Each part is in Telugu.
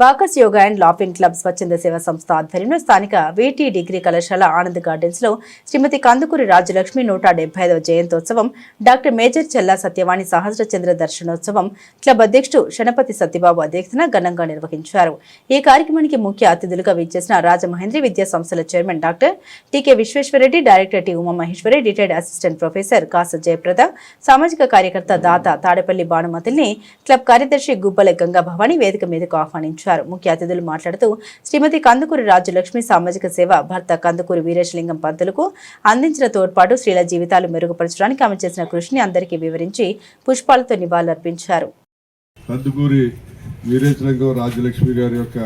Walkers yoga and laughing club స్వచ్ఛంద సేవా సంస్థ ఆధ్వర్యంలో స్థానిక వీటీ డిగ్రీ కళాశాల ఆనంద్ గార్డెన్స్లో శ్రీమతి కందుకూరి రాజలక్ష్మి నూట డెబ్బై ఐదవ జయంతోత్సవం డాక్టర్ మేజర్ చెల్లా సత్యవాణి సహస్ర చంద్ర దర్శనోత్సవం క్లబ్ అధ్యక్షుడు శనపతి సత్యబాబు అధ్యక్షతన ఘనంగా నిర్వహించారు. ఈ కార్యక్రమానికి ముఖ్య అతిథులుగా విచ్చేసిన రాజమహేంద్రి విద్యా సంస్థల chairman doctor TK Visweswarareddy director T Umamaheswari retired assistant professor Kasa Jayaprada సామాజిక కార్యకర్త దాత తాడేపల్లి భానుమతుల్ని క్లబ్ కార్యదర్శి గుబ్బల గంగా భవాని వేదిక మీదకు ఆహ్వానించారు. ముఖ్య అతిథులు మాట్లాడుతూ శ్రీమతి కందుకూరి రాజ్యలక్ష్మి సామాజిక సేవ భర్త కందుకూరి వీరేశలింగం పంతులకు అందించిన తోడ్పాటు స్త్రీల జీవితాలు మెరుగుపరచడానికి ఆమె చేసిన కృషిని అందరికీ వివరించి పుష్పాలతో నివాళులర్పించారు. కందుకూరి వీరేశలింగం రాజలక్ష్మి గారి యొక్క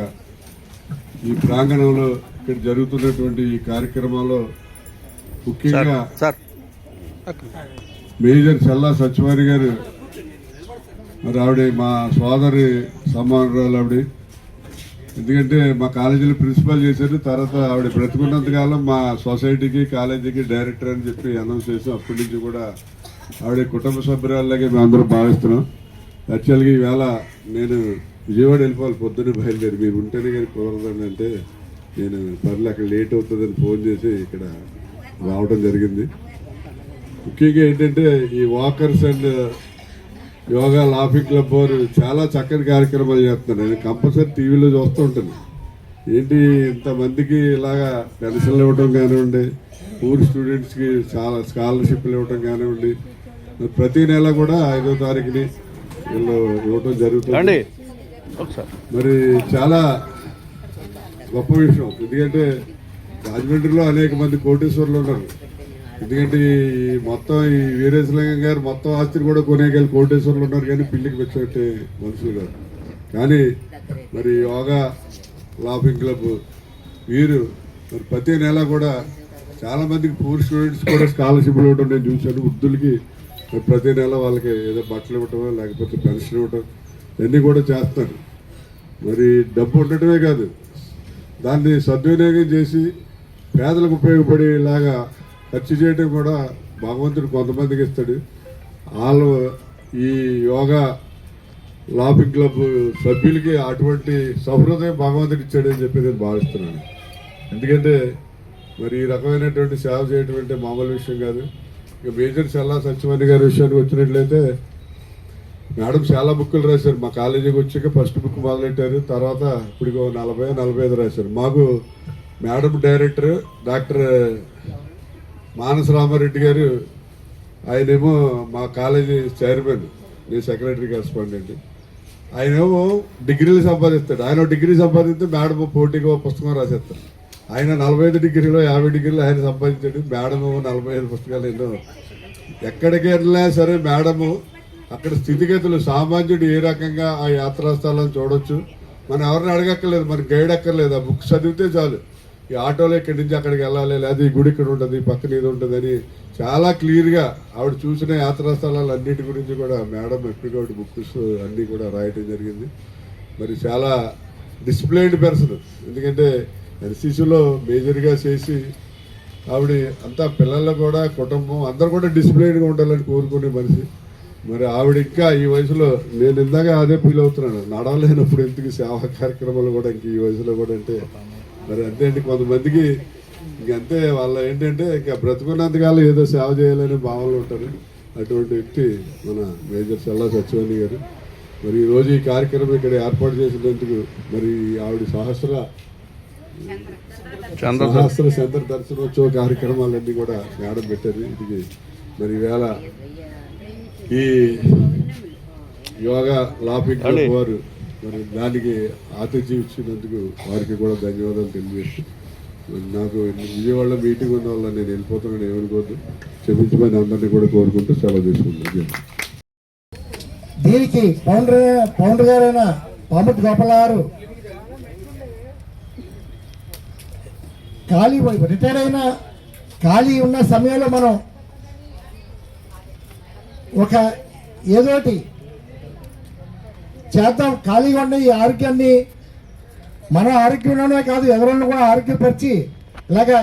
ఈ ప్రాంగణంలో ఇక్కడ జరుగుతున్నటువంటి ఈ కార్యక్రమంలో ముఖ్యంగా సార్. మేజర్ చల్లా సత్యవారి గారు మరి ఆవిడ మా సోదరి సమానురాలు ఆవిడ. ఎందుకంటే మా కాలేజీలో ప్రిన్సిపల్ చేశారు తర్వాత ఆవిడ బ్రతుకున్నంత కాలం మా సొసైటీకి కాలేజీకి డైరెక్టర్ అని చెప్పి అనౌన్స్ చేసాం అప్పటి నుంచి కూడా ఆవిడ కుటుంబ సభ్యురాలాగే మేము అందరూ భావిస్తున్నాం. యాక్చువల్గా ఈవేళ నేను విజయవాడ వెళ్ళిపోవాలి పొద్దున్నే బయలుదేరి. మీరు ఉంటేనే కానీ కుదరదండి అంటే నేను పర్లే అక్కడ లేట్ అవుతుందని ఫోన్ చేసి ఇక్కడ రావడం జరిగింది. ముఖ్యంగా ఏంటంటే ఈ walkers and yoga laughing club వారు చాలా చక్కని కార్యక్రమాలు చేస్తున్నారు. నేను కంపల్సరీ టీవీలో చూస్తూ ఉంటాను. ఏంటి ఇంతమందికి ఇలాగా పెన్షన్లు ఇవ్వడం కానివ్వండి పూర్ స్టూడెంట్స్కి చాలా స్కాలర్షిప్లు ఇవ్వడం కానివ్వండి ప్రతి నెల కూడా ఐదో తారీఖుని వీళ్ళు ఇవ్వడం జరుగుతుంది. మరి చాలా గొప్ప విషయం. ఎందుకంటే రాజమండ్రిలో అనేక మంది కోటేశ్వర్లు ఉన్నారు. ఎందుకంటే ఈ మొత్తం ఈ వీరేశలింగం గారు మొత్తం ఆస్తిని కూడా కొనేగలి కోటేశ్వరులు ఉన్నారు కానీ పిల్లికి పెట్టే మనుషులు గారు కానీ మరి యోగా లాఫింగ్ క్లబ్ వీరు మరి ప్రతి నెల కూడా చాలామందికి పూర్ స్టూడెంట్స్ కూడా స్కాలర్షిప్లు ఇవ్వడం నేను చూశాను. వృద్ధులకి ప్రతి నెల వాళ్ళకి ఏదో బట్టలు ఇవ్వటం లేకపోతే పెన్షన్ ఇవ్వటం ఇవన్నీ కూడా చేస్తారు. మరి డబ్బు ఉండటమే కాదు. దాన్ని సద్వినియోగం చేసి పేదలకు ఉపయోగపడేలాగా ఖర్చు చేయడం కూడా భగవంతుడు కొంతమందికి ఇస్తాడు. వాళ్ళు ఈ యోగా లాఫింగ్ క్లబ్ సభ్యులకి అటువంటి సహృదయం భగవంతుడు ఇచ్చాడని చెప్పి నేను భావిస్తున్నాను. ఎందుకంటే మరి ఈ రకమైనటువంటి సేవ చేయడం అంటే మామూలు విషయం కాదు. ఇక మేజర్ చల్లా సత్యమణి గారి విషయానికి వచ్చినట్లయితే మేడం చాలా బుక్కులు రాశారు. మా కాలేజీకి వచ్చాక ఫస్ట్ బుక్ మొదలెట్టారు. తర్వాత ఇప్పుడు నలభై నలభై ఐదు రాశారు. మాకు madam director doctor Manasa Ramareddy garu ఆయనేమో మా కాలేజీ చైర్మన్ నేను సెక్రటరీ కరెస్పాండెంట్. ఆయనేమో డిగ్రీలు సంపాదిస్తాడు. ఆయన డిగ్రీ సంపాదిస్తే మేడం పోటీగా పుస్తకం రాసేస్తాడు ఆయన నలభై ఐదు డిగ్రీలో యాభై డిగ్రీలో ఆయన సంపాదించాడు. మేడము నలభై ఐదు పుస్తకాలు ఎన్నో. ఎక్కడికి వెళ్ళినా సరే మేడము అక్కడ స్థితిగతులు సామాన్యుడు ఏ రకంగా ఆ యాత్రా స్థలాన్ని చూడొచ్చు? మనం ఎవరిని అడగక్కర్లేదు. మన గైడ్ అక్కర్లేదు. ఆ బుక్ చదివితే చాలు. ఈ ఆటోలో ఇక్కడి నుంచి అక్కడికి వెళ్ళాలి లేదా ఈ గుడి ఇక్కడ ఉంటుంది పక్కన ఇది ఉంటుంది అని చాలా క్లియర్గా ఆవిడ చూసిన యాత్రా స్థలాలు అన్నిటి గురించి కూడా మేడం ఎప్పటికప్పుడు బుక్స్ అన్నీ కూడా రాయటం జరిగింది. మరి చాలా డిసిప్లైన్డ్ పర్సన్ ఎందుకంటే ఎన్సీసీలో మేజర్గా చేసి ఆవిడ అంతా పిల్లలు కూడా కుటుంబం అందరు కూడా డిసిప్లైన్గా ఉండాలని కోరుకునే మనిషి. మరి ఆవిడ ఇంకా ఈ వయసులో నేను ఇందాక అదే ఫీల్ అవుతున్నాను. నడవలేనప్పుడు ఎందుకు సేవా కార్యక్రమాలు కూడా ఇంక ఈ వయసులో కూడా అంటే మరి అంతే అండి కొంతమందికి ఇంకంతే వాళ్ళ ఏంటంటే ఇంకా బ్రతుకున్నంతకాలం ఏదో సేవ చేయాలనే భావనలు ఉంటారు. అటువంటి వ్యక్తి మన మేజర్ చల్లా సత్యవాణి గారు. మరి ఈ రోజు ఈ కార్యక్రమం ఇక్కడ ఏర్పాటు చేసినందుకు మరి ఆవిడ సహస్ర చంద్ర సహస్ర చంద్ర దర్శనోత్సవ కార్యక్రమాలన్నీ కూడా మేడం పెట్టారు. ఇది మరి ఈవేళ ఈ యోగా లాఫింగ్ క్లబ్ వారు మరి దానికి ఆతిథ్యం ఇచ్చినందుకు వారికి కూడా ధన్యవాదాలు తెలియజేస్తాను మరి నాకు విజయవాడలో మీటింగ్ ఉన్న వల్ల నేను వెళ్ళిపోతున్నాను ఏమనుకోద్దు క్షమించమని అందరినీ కూడా కోరుకుంటూ సెలవు తీసుకుంటాను దీనికి ఫౌండర్ ఫౌండర్ గారైన పామతి గోపాల గారు ఖాళీ రిటైర్ అయిన ఖాళీ ఉన్న సమయంలో మనం ఒక ఏదోటి చేద్దాం. ఖాళీగా ఉన్న ఈ ఆరోగ్యాన్ని మన ఆరోగ్యంలోనే కాదు ఎదురులను కూడా ఆరోగ్యపరిచి ఇలాగా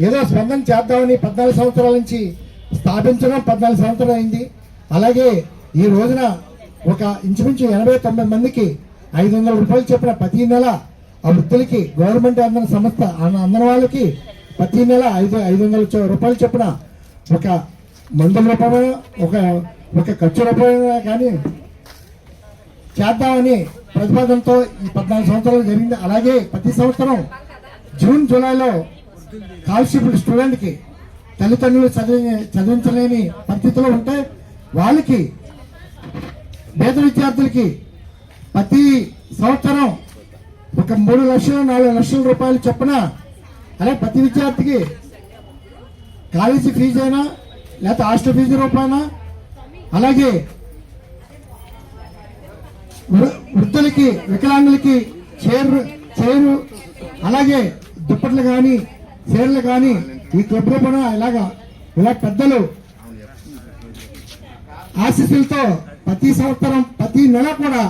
ఏదో స్పందన చేద్దామని పద్నాలుగు సంవత్సరాల నుంచి స్థాపించడం పద్నాలుగు సంవత్సరాలు అయింది. అలాగే ఈ రోజున ఒక ఇంచుమించు ఎనభై తొంభై మందికి ఐదు వందల రూపాయలు చెప్పిన ప్రతి నెల ఆ వృద్ధులకి గవర్నమెంట్ అందిన సంస్థ అన్న- అందిన వాళ్ళకి ప్రతి నెల ఐదు ఐదు వందల రూపాయలు చెప్పిన ఒక మందుల రూపమైన ఒక ఒక ఖర్చు రూపమైన కానీ చేద్దామని ప్రతిపాదనతో ఈ పద్నాలుగు సంవత్సరాలు జరిగింది. అలాగే ప్రతి సంవత్సరం జూన్ జూలైలో స్కాలర్షిప్ స్టూడెంట్కి తల్లిదండ్రులు చదివి చదివించలేని పరిస్థితిలో ఉంటే వాళ్ళకి పేద విద్యార్థులకి ప్రతి సంవత్సరం ఒక మూడు లక్షలు నాలుగు లక్షల రూపాయలు చొప్పున అలాగే ప్రతి విద్యార్థికి కాలేజీ ఫీజు అయినా లేకపోతే హాస్టల్ ఫీజు రూపాయన అలాగే వృద్ధులకి వికలాంగులకి చీరలు చీరలు అలాగే దుప్పట్లు కానీ చీరలు కానీ ఈ క్లబ్లో కూడా ఇలాగా ఇలా పెద్దలు ఆశీస్సులతో ప్రతి సంవత్సరం ప్రతి నెల కూడా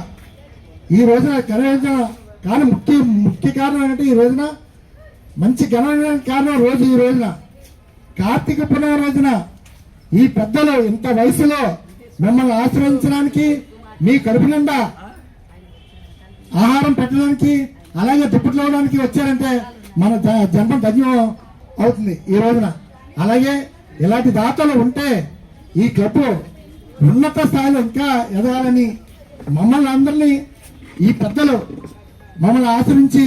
ఈ రోజున ఘనమైన కానీ ముఖ్య ముఖ్య కారణం ఏంటంటే ఈ రోజున మంచి ఘనమైన కారణం రోజు ఈ రోజున. కార్తీక పునవ రోజున ఈ పెద్దలు ఇంత వయసులో మిమ్మల్ని ఆశ్రయించడానికి మీ కడుపు నిండా ఆహారం పెట్టడానికి అలాగే దుప్పట్లు ఇవ్వడానికి వచ్చారంటే మన జన్మం జన్మ ధన్యం అవుతుంది ఈ రోజున. అలాగే ఇలాంటి దాతలు ఉంటే ఈ క్లబ్ ఉన్నత స్థాయిలో ఇంకా ఎదగాలని మమ్మల్ని అందరినీ ఈ పెద్దలు మమ్మల్ని ఆశ్రయించి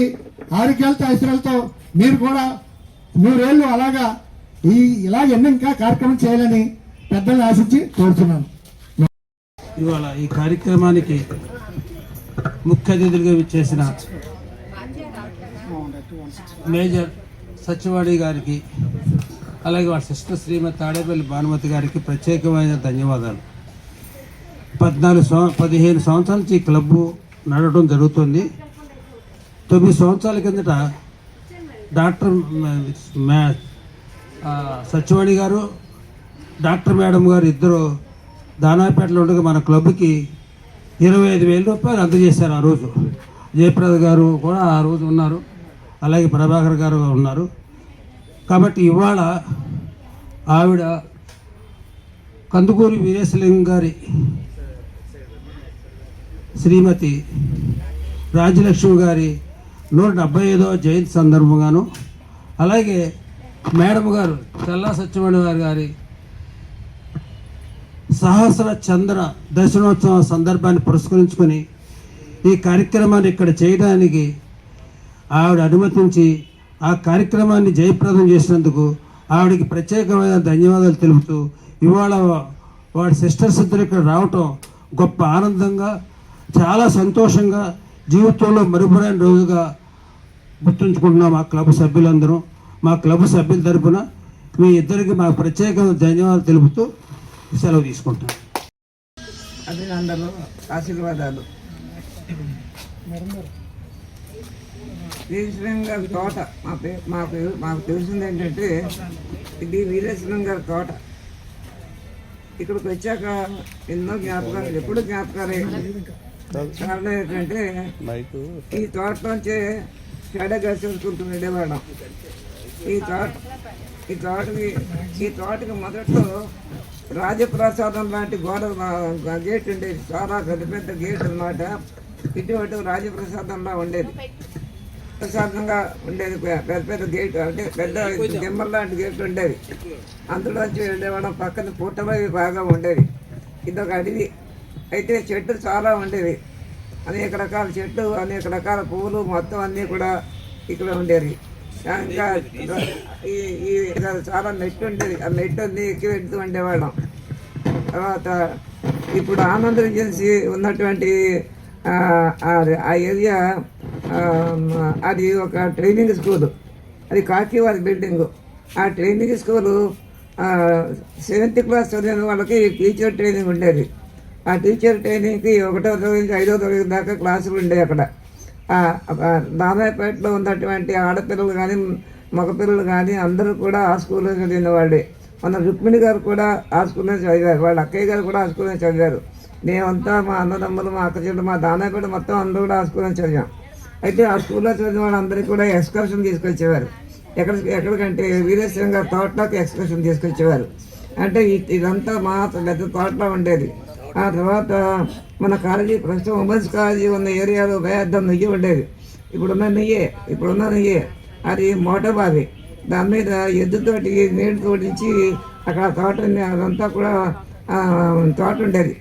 ఆరోగ్యాలతో ఐశ్వర్యాలతో మీరు కూడా నూరేళ్ళు అలాగా ఈ ఇలాగ ఎన్నో ఇంకా కార్యక్రమం చేయాలని పెద్దల్ని ఆశించి కోరుతున్నాను ఇవాళ ఈ కార్యక్రమానికి ముఖ్య అతిథులుగా చేసిన మేజర్ సచివాడి గారికి అలాగే వారి సిస్టర్ శ్రీమతి తాడేపల్లి భానుమతి గారికి ప్రత్యేకమైన ధన్యవాదాలు. పద్నాలుగు సంవ పదిహేను సంవత్సరాల నుంచి ఈ క్లబ్బు నడవడం జరుగుతుంది. తొమ్మిది సంవత్సరాల కిందట డాక్టర్ మ- సత్యవాణి గారు డాక్టర్ మేడం గారు ఇద్దరు దానాపేటలో ఉండగా మన క్లబ్కి ఇరవై ఐదు వేల రూపాయలు అందజేశారు ఆ రోజు. జయప్రద గారు కూడా ఆ రోజు ఉన్నారు. అలాగే ప్రభాకర్ గారు ఉన్నారు. కాబట్టి ఇవాళ ఆవిడ కందుకూరి వీరేశలింగం గారి శ్రీమతి రాజ్యలక్ష్మి గారి నూట డెబ్బై ఐదో జయంతి సందర్భంగాను అలాగే మేడం గారు తెల్లా సత్యమణి గారు గారి సహస్ర చంద్ర దర్శనోత్సవం సందర్భాన్ని పురస్కరించుకొని ఈ కార్యక్రమాన్ని ఇక్కడ చేయడానికి ఆవిడ అనుమతించి ఆ కార్యక్రమాన్ని జయప్రదం చేసినందుకు ఆవిడకి ప్రత్యేకమైన ధన్యవాదాలు తెలుపుతూ ఇవాళ వాడి సిస్టర్స్ ఇద్దరు ఇక్కడ రావటం గొప్ప ఆనందంగా చాలా సంతోషంగా జీవితంలో మరుపురాని రోజుగా గుర్తుంచుకుంటున్నాం మా క్లబ్ సభ్యులందరూ. మా క్లబ్ సభ్యుల తరపున మీ ఇద్దరికి మా ప్రత్యేక ధన్యవాదాలు తెలుపుతూ సెలవు తీసుకుంటాను అభినందనలు ఆశీర్వాదాలు. వీరేశ్వరం గారి తోట మా పే మాకు మాకు తెలిసింది ఏంటంటే ఇది వీరేశ్వరం గారి తోట. ఇక్కడికి వచ్చాక ఎన్నో జ్ఞాపకాలు ఎప్పుడు జ్ఞాపకాలు. కారణం ఏంటంటే ఈ తోటలోంచే చెడ గసుకుంటూ వెళ్ళేవాళ్ళం. ఈ తోట ఈ తోటకి ఈ తోటకి మొదట్లో రాజప్రసాదం లాంటి గోడ గేట్ ఉండేది. చాలా పెద్ద పెద్ద గేట్ అన్నమాట. ఇటువంటి రాజప్రసాదంలా ఉండేది. ప్రసాదంగా ఉండేది. పెద్ద పెద్ద గేట్ అంటే పెద్ద దిమ్మల లాంటి గేట్ ఉండేది. అందులోంచి వెళ్ళేవాళ్ళం పక్కన పుట్టలు బాగా ఉండేది. ఇదొక అడవి. అయితే చెట్లు చాలా ఉండేవి అనేక రకాల చెట్లు అనేక రకాల పువ్వులు మొత్తం అన్నీ కూడా ఇక్కడ ఉండేవి. ఈ ఈ ఇక్కడ చాలా మెట్టు ఉండేది. ఆ మెట్టు ఉంది ఎక్కి పెడుతూ ఉండేవాళ్ళం. తర్వాత ఇప్పుడు ఆనంద ఏజెన్సీ ఉన్నటువంటి ఆ, ఏరియా అది ఒక ట్రైనింగ్ స్కూల్. అది కాకివారి బిల్డింగ్. ఆ ట్రైనింగ్ స్కూలు సెవెంత్ క్లాస్ చదివిన వాళ్ళకి టీచర్ ట్రైనింగ్ ఉండేది. ఆ టీచర్ ట్రైనింగ్కి ఒకటో తరగతి ఐదో తరగతి దాకా క్లాసులు ఉండేవి అక్కడ. దాదాపేటలో ఉన్నటువంటి ఆడపిల్లలు కానీ మగపిల్లలు కానీ అందరూ కూడా ఆ స్కూల్లో చదివిన వాళ్ళే మన రుక్మిణి గారు కూడా ఆ స్కూల్లో చదివారు. వాళ్ళ అక్కయ్య గారు కూడా ఆ స్కూల్లో చదివారు. మేమంతా మా అన్నదమ్ములు మా అక్కచెల్లు మా దానాపేట మొత్తం అందరూ కూడా ఆ స్కూల్లో చదివాం. అయితే ఆ స్కూల్లో చదివిన వాళ్ళందరికీ కూడా ఎక్స్కర్షన్ తీసుకొచ్చేవారు. ఎక్కడ ఎక్కడికంటే వీరేశ్వరం గారు తోటలోకి ఎక్స్కర్షన్ తీసుకొచ్చేవారు. అంటే ఇదంతా మా పెద్ద తోటలో ఉండేది. ఆ తర్వాత మన కాలేజీ ప్రస్తుతం ఉమెన్స్ కాలేజీ ఉన్న ఏరియాలో వేద్దాం నెయ్యి ఉండేది ఇప్పుడున్న నెయ్యి ఇప్పుడున్న నెయ్యి. అది మోటార్ బావి. దాని మీద ఎద్దుతోటి నీళ్ళు తోడించి అక్కడ తోట అదంతా కూడా తోట ఉండేది.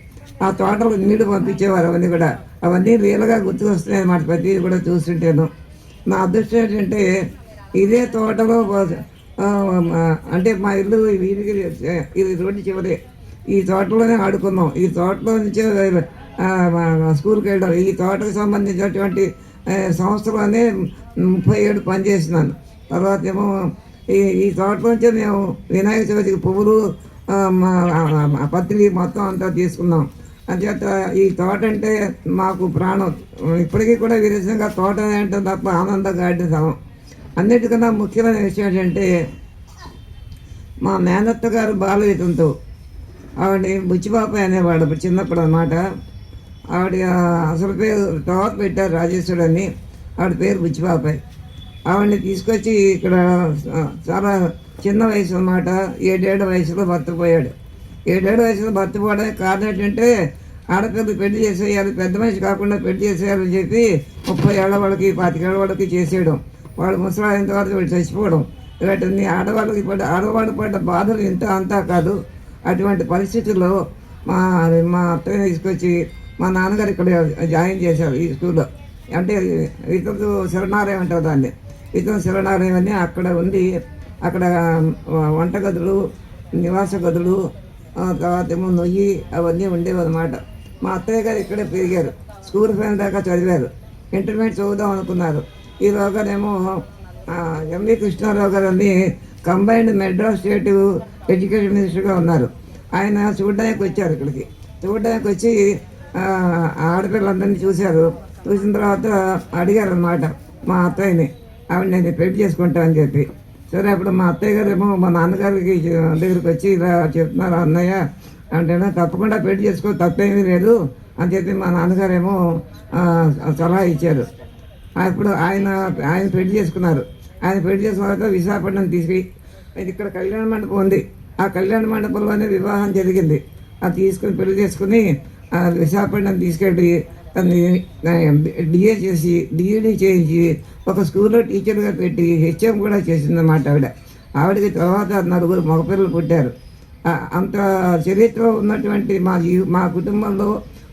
ఆ తోటలో నీళ్ళు పంపించేవారు అవన్నీ కూడా. అవన్నీ రియల్గా గుర్తుకొస్తున్నాయి అన్నమాట. ప్రతి కూడా చూస్తుంటాను. నా అదృష్టం ఏంటంటే ఇదే తోటలో అంటే మా ఇల్లు ఈ వీధికి ఇది రోడ్డు చివరి. ఈ తోటలోనే ఆడుకున్నాం ఈ తోటలో నుంచే స్కూల్కి వెళ్ళడం. ఈ తోటకు సంబంధించినటువంటి సంస్థలోనే ముప్పై ఏడు పనిచేసినాను తర్వాత ఏమో ఈ ఈ తోటలోంచే మేము వినాయక చవితికి పువ్వులు పత్తిని మా మొత్తం అంతా తీసుకున్నాం. అంచేత ఈ తోట అంటే మాకు ప్రాణం. ఇప్పటికీ కూడా విదేశంగా తోట అంటే తప్ప ఆనందంగా ఆడిస్తాం అన్నిటికన్నా ముఖ్యమైన విషయం ఏంటంటే మా మేనత్త గారు బాలయుతంతో ఆవిడ బుచ్చిబాపాయ్ అనేవాడు చిన్నప్పుడు అన్నమాట. ఆవిడ అసలు పేరు తర్వాత పెట్టారు రాజేశ్వరుడు అని. ఆవిడ పేరు బుచ్చిబాపాయ్ ఆవిడని తీసుకొచ్చి ఇక్కడ చాలా చిన్న వయసు అన్నమాట. ఏడేడు వయసులో భర్తపోయాడు ఏడేడు వయసులో భర్తపోవడానికి కారణం ఏంటంటే ఆడపిల్లలు పెళ్ళి చేసేయాలి పెద్ద మనిషి కాకుండా పెళ్ళి చేసేయాలని చెప్పి ముప్పై ఏళ్ళ వాళ్ళకి పాతికేళ్ళ వాళ్ళకి చేసేయడం. వాడు ముసలాయిన తర్వాత వీళ్ళు చచ్చిపోవడం. ఇలాంటివన్నీ ఆడవాళ్ళకి పడ్డ ఆడవాళ్ళు పడ్డ బాధలు ఇంత అంతా కాదు. అటువంటి పరిస్థితుల్లో మా మా అత్తయ్య తీసుకొచ్చి మా నాన్నగారు ఇక్కడ జాయిన్ చేశారు ఈ స్కూల్లో. అంటే ఇతరులు శరణాలయం అంటారు దాన్ని. ఇతరులు శరణాలయం అని అక్కడ ఉండి అక్కడ వంటగదులు నివాస గదులు తర్వాత ఏమో నొయ్యి అవన్నీ ఉండేవి అనమాట మా అత్తయ్య గారు ఇక్కడే పెరిగారు. స్కూల్ ఫ్యాన్ దాకా చదివారు. ఇంటర్మీడియట్ చదువుదాం అనుకున్నారు. ఈలోగానేమో ఎంవి కృష్ణారావు గారు అని కంబైన్డ్ మెడ్రాస్ స్టేట్ ఎడ్యుకేషన్ మినిస్టర్గా ఉన్నారు. ఆయన చూడడానికి వచ్చారు ఇక్కడికి. చూడడానికి వచ్చి ఆ, ఆడపిల్లలందరినీ చూశారు. చూసిన తర్వాత అడిగారు అనమాట మా అత్తయ్యని ఆవిడ నేను పెళ్ళి చేసుకుంటా అని చెప్పి. సరే అప్పుడు మా అత్తయ్య గారు ఏమో మా నాన్నగారికి దగ్గరికి వచ్చి ఇలా చెప్తున్నారు అన్నయ్య అంటే తప్పకుండా పెళ్ళి చేసుకో తప్పేమీ లేదు అని చెప్పి మా నాన్నగారేమో సలహా ఇచ్చారు. అప్పుడు ఆయన ఆయన పెళ్ళి చేసుకున్నారు. ఆయన పెళ్ళి చేసిన తర్వాత విశాఖపట్నం తీసుకుని ఇది ఇక్కడ కళ్యాణ మండపం ఉంది. ఆ కళ్యాణ మండపంలోనే వివాహం జరిగింది. అది తీసుకుని పెళ్ళి చేసుకుని ఆ విశాఖపట్నం తీసుకెళ్ళి డిఏ చేసి డిఈడి చేయించి ఒక స్కూల్లో టీచర్గా పెట్టి హెచ్ఎం కూడా చేసిందన్నమాట ఆవిడ. ఆవిడకి తర్వాత నలుగురు మగపిల్లలు పుట్టారు. అంత చరిత్ర ఉన్నటువంటి మా జీ మా కుటుంబంలో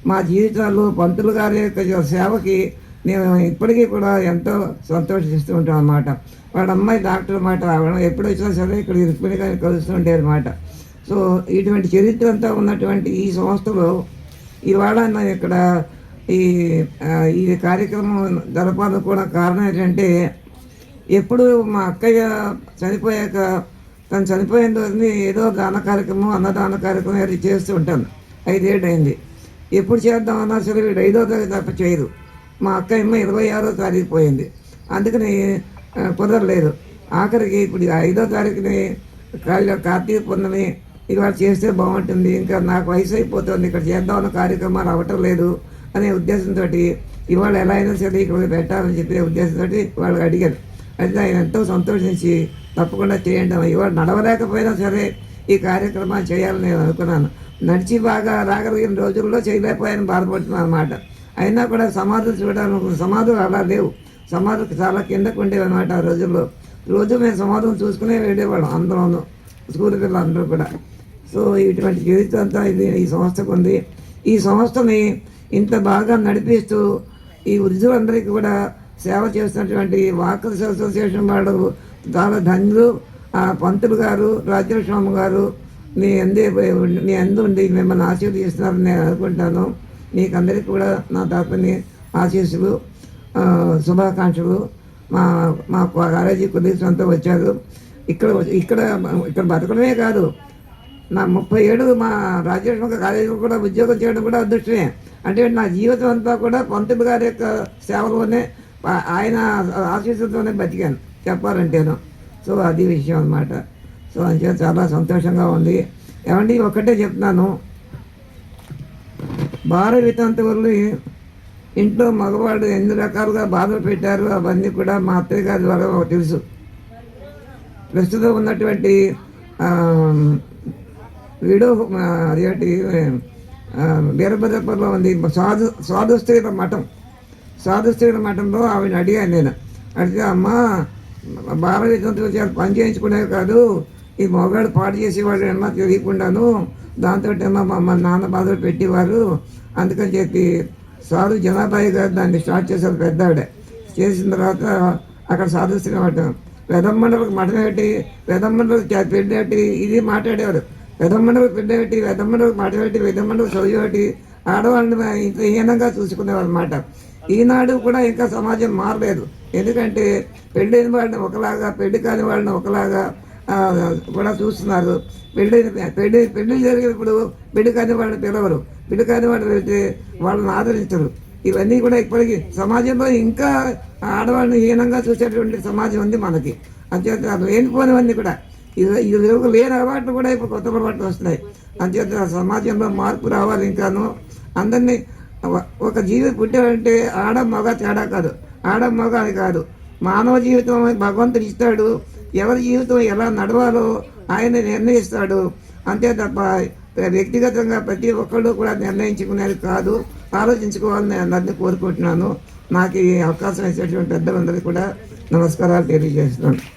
మా జీవితాల్లో పంతులు గారి యొక్క సేవకి నేను ఇప్పటికీ కూడా ఎంతో సంతోషిస్తూ ఉంటాం అనమాట వాడు అమ్మాయి డాక్టర్ అన్నమాట. రావడం ఎప్పుడు వచ్చినా సరే ఇక్కడ రుక్మిణి గారిని కలుస్తుండే అనమాట సో ఇటువంటి చరిత్ర అంతా ఉన్నటువంటి ఈ సంస్థలో ఇవాళ ఇక్కడ ఈ ఈ కార్యక్రమం జరపాలని కూడా కారణం ఏంటంటే ఎప్పుడు మా అక్కయ్య చనిపోయాక తను చనిపోయిన రోజుని ఏదో దాన కార్యక్రమం అన్నదాన కార్యక్రమం చేస్తూ ఉంటాను. ఐదేళ్ళు అయింది. ఎప్పుడు చేద్దామన్నా సరే వీడు ఐదో తారీఖు తప్ప చేయదు మా అక్క ఏమో ఇరవై ఆరో తారీఖు పోయింది. అందుకని కుదరలేదు. ఆఖరికి ఇప్పుడు ఐదో తారీఖుని కాళ్ళ- కార్తీక పూర్ణమి ఇవాళ చేస్తే బాగుంటుంది. ఇంకా నాకు వయసు అయిపోతుంది. ఇక్కడ చేద్దామన్న కార్యక్రమాలు అవ్వటం లేదు అనే ఉద్దేశంతో ఇవాళ ఎలా అయినా సరే ఇక్కడ పెట్టాలని చెప్పే ఉద్దేశంతో వాళ్ళు అడిగారు. అయితే ఆయన ఎంతో సంతోషించి తప్పకుండా చేయండి ఇవాళ నడవలేకపోయినా సరే ఈ కార్యక్రమాలు చేయాలని నేను అనుకున్నాను. నడిచి బాగా రాగలిగిన రోజుల్లో చేయలేకపోయాను బాధపడుతున్నాను అనమాట అయినా కూడా సమాధులు చూడాలనుకున్న సమాధులు అలా లేవు. సమాధులు చాలా కిందకు ఉండేవి అనమాట ఆ రోజుల్లో. రోజు మేము సమాధులు చూసుకునే వెళ్ళేవాళ్ళం అందరూ స్కూల్ పిల్లలు అందరూ కూడా. సో ఇటువంటి జీవితం అంతా ఇది ఈ సంస్థకు ఉంది. ఈ సంస్థని ఇంత బాగా నడిపిస్తూ ఈ వృద్ధులందరికీ కూడా సేవ చేస్తున్నటువంటి వాకర్స్ అసోసియేషన్ వాళ్ళు చాలా ధన్యులు. ఆ పంతులు గారు రాజ్యస్వామి గారు నీ అందే నీ అందు ఉండి మిమ్మల్ని ఆశీర్వదిస్తున్నారని నేను అనుకుంటాను. మీకు అందరికీ కూడా నా తరపుని ఆశీస్సులు శుభాకాంక్షలు. మా మా కాలేజీ కొలీగ్స్ అంతా వచ్చారు. ఇక్కడ ఇక్కడ ఇక్కడ బతకడమే కాదు నా ముప్పై ఏడు మా రాజేశ్వర కాలేజీలో కూడా ఉద్యోగం చేయడం కూడా అదృష్టమే. అంటే నా జీవితం అంతా కూడా పంతులు గారి యొక్క సేవలోనే ఆయన ఆశీస్సులతోనే బతికాను చెప్పాలంటేను. సో అది విషయం అన్నమాట. సో అంతే చాలా సంతోషంగా ఉంది. ఏమండి ఒకటే చెప్తున్నాను. భార్య వితంతువులు ఇంట్లో మగవాడు ఎన్ని రకాలుగా బాధలు పెట్టారు అవన్నీ కూడా మా అత్తయ్య గారి ద్వారా మాకు తెలుసు. ప్రస్తుతం ఉన్నటువంటి విడో అదేంటి వీరభద్రపురంలో ఉంది. సాధు స్వాదు స్త్రీల మఠం. స్వాదు స్త్రీల మఠంలో ఆవిడ అడిగాను నేను. అడిగితే అమ్మ భారతదేశంతో చాలా పని చేయించుకునేవి కాదు. ఈ మగవాడు పాడు చేసేవాడు ఏమన్నా తెలియకుండాను దాంతో ఏమో మా నాన్న బాధలు పెట్టేవారు. అందుకని చెప్పి సాధు జనాభాయి గారు దాన్ని స్టార్ట్ చేశారు పెద్ద ఆవిడ చేసిన తర్వాత అక్కడ సాధిస్తున్న మఠం వెదమ్మండలకు మఠం పెట్టి వెదమ్మండలకు పెళ్ళి పెట్టి ఇది మాట్లాడేవారు. వెదమ్మండలకు పెళ్ళి పెట్టి వెదమ్మండలకు మఠం పెట్టి వెదమ్మండలకు చదువు పెట్టి ఆడవాళ్ళని ఇంత హీనంగా చూసుకునేవారు అన్నమాట ఈనాడు కూడా ఇంకా సమాజం మారలేదు. ఎందుకంటే పెళ్ళైన వాళ్ళని ఒకలాగా పెళ్ళి కాని వాళ్ళని ఒకలాగా కూడా చూస్తున్నారు. పెళ్ళి పెళ్ళి పెళ్ళి జరిగినప్పుడు పెళ్ళి కాని వాళ్ళని పిలవరు పెళ్ళి కాని వాళ్ళు వెళ్తే వాళ్ళని ఆదరించరు ఇవన్నీ కూడా ఇప్పటికీ సమాజంలో ఇంకా ఆడవాళ్ళని హీనంగా చూసేటువంటి సమాజం ఉంది మనకి. అంచేత లేనిపోనివన్నీ కూడా. ఇది ఇది లేని అలవాట్లు కూడా ఇప్పుడు కొత్త అలవాట్లు వస్తున్నాయి. అంచేత సమాజంలో మార్పు రావాలి ఇంకాను. అందరినీ ఒక- ఒక జీవి పుట్టాడంటే ఆడ మగ తేడా కాదు. ఆడ మగ అని కాదు. మానవ జీవితం భగవంతుడు ఇస్తాడు. ఎవరి జీవితం ఎలా నడవాలో ఆయన నిర్ణయిస్తాడు. అంతే తప్ప వ్యక్తిగతంగా ప్రతి ఒక్కళ్ళు కూడా నిర్ణయించుకునేది కాదు. ఆలోచించుకోవాలని అందరిని అందరినీ కోరుకుంటున్నాను. నాకు ఈ అవకాశం ఇచ్చేటువంటి పెద్దలందరికీ కూడా నమస్కారాలు తెలియజేస్తున్నాను.